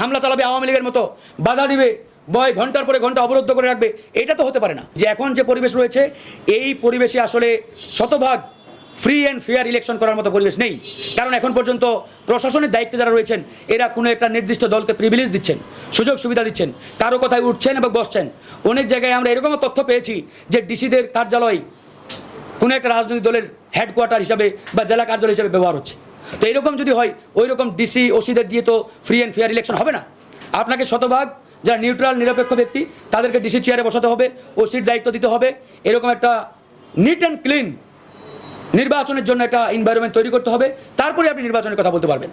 হামলা চালাবে আওয়ামী লীগের মতো, বাধা দিবে বয় ঘণ্টার পরে ঘণ্টা অবরুদ্ধ করে রাখবে, এটা তো হতে পারে না। যে এখন যে পরিবেশ রয়েছে, এই পরিবেশে আসলে শতভাগ ফ্রি অ্যান্ড ফেয়ার ইলেকশন করার মতো পরিবেশ নেই। কারণ এখন পর্যন্ত প্রশাসনের দায়িত্বে যারা রয়েছেন, এরা কোনো একটা নির্দিষ্ট দলকে প্রিভিলেজ দিচ্ছেন, সুযোগ সুবিধা দিচ্ছেন, কারও কথায় উঠছেন এবং বসছেন। অনেক জায়গায় আমরা এরকমও তথ্য পেয়েছি যে ডিসিদের কার্যালয় কোনো একটা রাজনৈতিক দলের হেডকোয়ার্টার হিসাবে বা জেলা কার্যালয় হিসাবে ব্যবহার হচ্ছে। তো এরকম যদি হয় ওই রকম ডিসি ওসিদের দিয়ে তো ফ্রি অ্যান্ড ফেয়ার ইলেকশন হবে না। আপনাকে শতভাগ যারা নিউট্রাল নিরপেক্ষ ব্যক্তি, তাদেরকে ডিসি চেয়ারে বসাতে হবে ওসির দায়িত্ব দিতে হবে। এরকম একটা নিট অ্যান্ড ক্লিন নির্বাচনের জন্য একটা এনভায়রনমেন্ট তৈরি করতে হবে। তারপরে আপনি নির্বাচনের কথা বলতে পারবেন।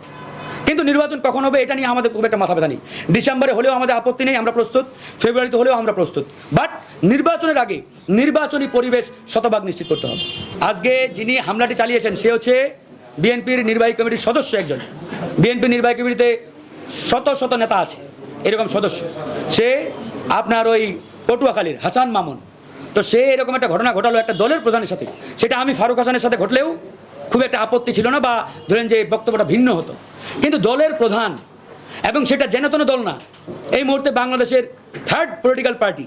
কিন্তু নির্বাচন কখন হবে, এটা নিয়ে আমাদের খুব একটা মাথা ব্যথা নেই। ডিসেম্বরে হলেও আমাদের আপত্তি নেই, আমরা প্রস্তুত। ফেব্রুয়ারিতে হলেও আমরা প্রস্তুত। বাট নির্বাচনের আগে নির্বাচনী পরিবেশ শতভাগ নিশ্চিত করতে হবে। আজকে যিনি হামলাটি চালিয়েছেন, সে হচ্ছে বিএনপির নির্বাহী কমিটির সদস্য একজন। বিএনপি নির্বাহী কমিটিতে শত শত নেতা আছে, এরকম সদস্য। সে আপনার ওই পটুয়াখালীর হাসান মামুন। তো সে এরকম একটা ঘটনা ঘটালো একটা দলের প্রধানের সাথে। সেটা আমি ফারুক হাসানের সাথে ঘটলেও খুব একটা আপত্তি ছিল না বা ধরেন যে বক্তব্যটা ভিন্ন হতো। কিন্তু দলের প্রধান এবং সেটা যেন দল না, এই মুহূর্তে বাংলাদেশের থার্ড পলিটিক্যাল পার্টি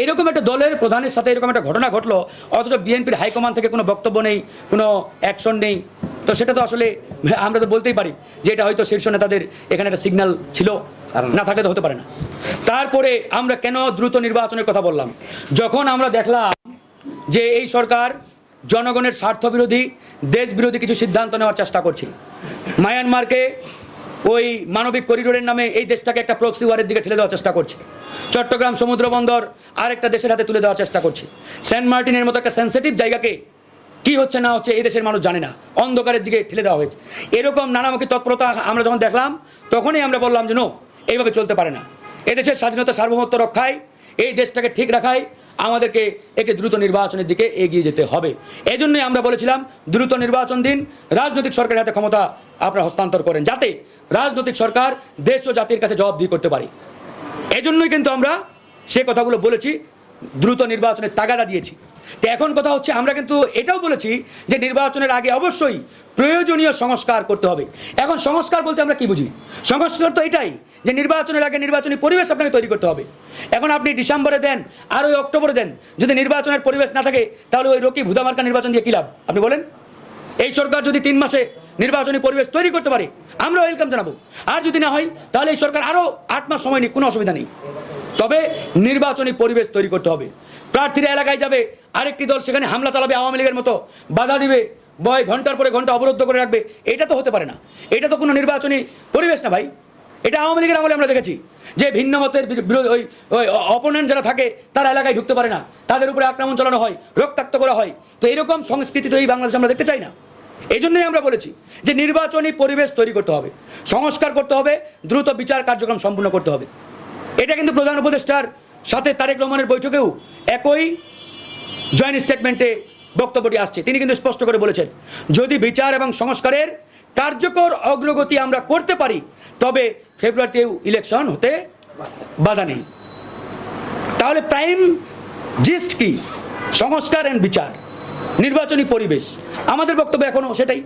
এইরকম একটা দলের প্রধানের সাথে এরকম একটা ঘটনা ঘটলো অথচ বিএনপির হাইকমান্ড থেকে কোনো বক্তব্য নেই কোনো অ্যাকশন নেই। তো সেটা তো আসলে আমরা তো বলতেই পারি যে এটা হয়তো শীর্ষ নেতাদের এখানে একটা সিগন্যাল ছিল না থাকলে তো হতে পারে না। তারপরে আমরা কেন দ্রুত নির্বাচনের কথা বললাম? যখন আমরা দেখলাম যে এই সরকার জনগণের স্বার্থ বিরোধী দেশ বিরোধী কিছু সিদ্ধান্ত নেওয়ার চেষ্টা করছে। মায়ানমারকে ওই মানবিক করিডোরের নামে এই দেশটাকে একটা প্রক্সি ওয়ারের দিকে ঠেলে দেওয়ার চেষ্টা করছে। চট্টগ্রাম সমুদ্র বন্দর আরেকটা দেশের হাতে তুলে দেওয়ার চেষ্টা করছে। সেন্ট মার্টিনের মতো একটা সেন্সিটিভ জায়গাকে কি হচ্ছে না হচ্ছে এই দেশের মানুষ জানে না। অন্ধকারের দিকে ঠেলে দেওয়া হয়েছে। এরকম নানামুখী তৎপরতা আমরা যখন দেখলাম, তখনই আমরা বললাম যে নো এইভাবে চলতে পারে না। এদেশের স্বাধীনতা সার্বভৌমত্ব রক্ষায়, এই দেশটাকে ঠিক রাখায় আমাদেরকে একে দ্রুত নির্বাচনের দিকে এগিয়ে যেতে হবে। এই জন্যই আমরা বলেছিলাম, দ্রুত নির্বাচন দিন, রাজনৈতিক সরকারের হাতে ক্ষমতা আপনারা হস্তান্তর করেন, যাতে রাজনৈতিক সরকার দেশ ও জাতির কাছে জবাবদিহি করতে পারে। এজন্যই কিন্তু আমরা সে কথাগুলো বলেছি, দ্রুত নির্বাচনের তাগাদা দিয়েছি। তো এখন কথা হচ্ছে, আমরা কিন্তু এটাও বলেছি যে নির্বাচনের আগে অবশ্যই প্রয়োজনীয় সংস্কার করতে হবে। এখন সংস্কার বলতে আমরা কি বুঝি? সংস্কার তো এটাই যে নির্বাচনের আগে নির্বাচনী পরিবেশ আপনাকে তৈরি করতে হবে। এখন আপনি ডিসেম্বরে দেন, আর ওই অক্টোবরে দেন, যদি নির্বাচনের পরিবেশ না থাকে, তাহলে ওই রকি ভুদামার্কা নির্বাচন দিয়ে কী লাভ? আপনি বলেন। এই সরকার যদি তিন মাসে নির্বাচনী পরিবেশ তৈরি করতে পারে, আমরা ওয়েলকাম জানাব। আর যদি না হয়, তাহলে এই সরকার আরও আট মাস সময় নিক, কোনো অসুবিধা নেই। তবে নির্বাচনী পরিবেশ তৈরি করতে হবে। প্রার্থীরা এলাকায় যাবে, আরেকটি দল সেখানে হামলা চালাবে আওয়ামী লীগের মতো, বাধা দিবে বয় ঘণ্টার পরে ঘণ্টা অবরুদ্ধ করে রাখবে, এটা তো হতে পারে না। এটা তো কোনো নির্বাচনী পরিবেশ না ভাই। এটা আওয়ামী লীগের আমলে আমরা দেখেছি। যে ভিন্ন মতের বিরো- ওই ওই অপোনেন্ট যারা থাকে, তারা এলাকায় ঢুকতে পারে না। তাদের উপরে আক্রমণ চালানো হয়, রক্তাক্ত করা হয়। তো এরকম সংস্কৃতি তো এই বাংলাদেশে আমরা দেখতে চাই না। এই জন্যই আমরা বলেছি যে নির্বাচনী পরিবেশ তৈরি করতে হবে, সংস্কার করতে হবে, দ্রুত বিচার কার্যক্রম সম্পূর্ণ করতে হবে। এটা কিন্তু প্রধান উপদেষ্টার সাথে তারেক রহমানের বৈঠকেও একই জয়েন্ট স্টেটমেন্টে বক্তব্যটি আসছে। তিনি কিন্তু স্পষ্ট করে বলেছেন, যদি বিচার এবং সংস্কারের কার্যকর অগ্রগতি আমরা করতে পারি, তবে ফেব্রুয়ারিতেও ইলেকশন হতে বাধা নেই। তাহলে প্রাইম জিস্ট কি? সংস্কার অ্যান্ড বিচার, নির্বাচনী পরিবেশ। আমাদের বক্তব্য এখনও সেটাই।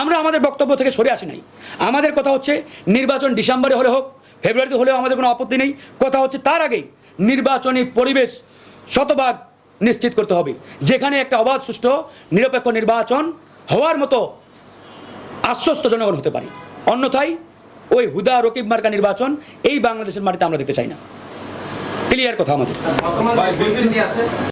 আমরা আমাদের বক্তব্য থেকে সরে আসি নাই। আমাদের কথা হচ্ছে, নির্বাচন ডিসেম্বরে হলে হোক ফেব্রুয়ারিতে হলেও আমাদের কোনো আপত্তি নেই। কথা হচ্ছে তার আগেই নির্বাচনী পরিবেশ শতভাগ নিশ্চিত করতে হবে। যেখানে একটা অবাধ সুষ্ঠু নিরপেক্ষ নির্বাচন হওয়ার মতো আশ্বস্ত জনগণ হতে পারে। অন্যথায় ওই হুদা রকিব মার্কা নির্বাচন এই বাংলাদেশের মাটিতে আমরা দেখতে চাই না। ক্লিয়ার কথা আমাদের।